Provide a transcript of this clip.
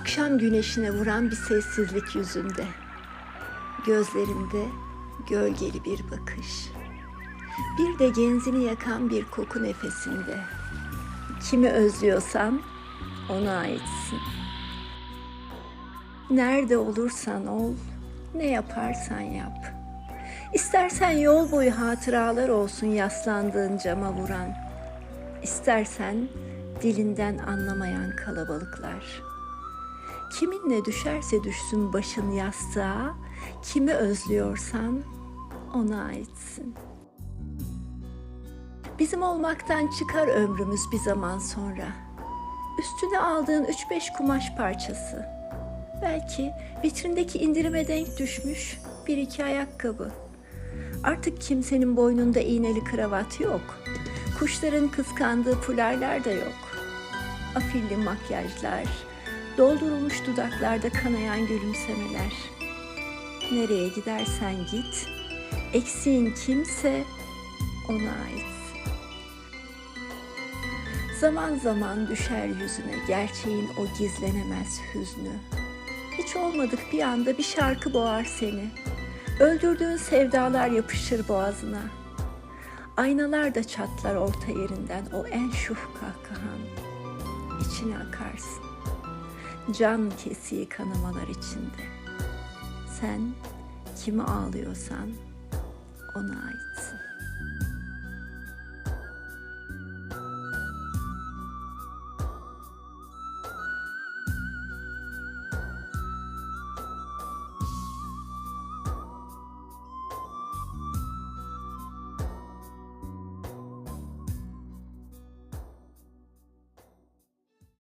Akşam güneşine vuran bir sessizlik yüzünde. Gözlerinde gölgeli bir bakış. Bir de genzini yakan bir koku nefesinde. Kimi özlüyorsan ona aitsin. Nerede olursan ol, ne yaparsan yap. İstersen yol boyu hatıralar olsun yaslandığın cama vuran. İstersen dilinden anlamayan kalabalıklar. Kiminle düşerse düşsün başın yastığa, kimi özlüyorsan ona aitsin. Bizim olmaktan çıkar ömrümüz bir zaman sonra. Üstüne aldığın üç beş kumaş parçası. Belki vitrindeki indirime denk düşmüş bir iki ayakkabı. Artık kimsenin boynunda iğneli kravat yok. Kuşların kıskandığı fularlar da yok. Afilli makyajlar, doldurulmuş dudaklarda kanayan gülümsemeler. Nereye gidersen git, eksiğin kimse ona ait. Zaman zaman düşer yüzüne gerçeğin o gizlenemez hüznü. Hiç olmadık bir anda bir şarkı boğar seni. Öldürdüğün sevdalar yapışır boğazına. Aynalar da çatlar orta yerinden o en şuh kahkahan. İçine akarsın. Can kesiği kanamalar içinde. Sen kimi ağlıyorsan ona aitsin.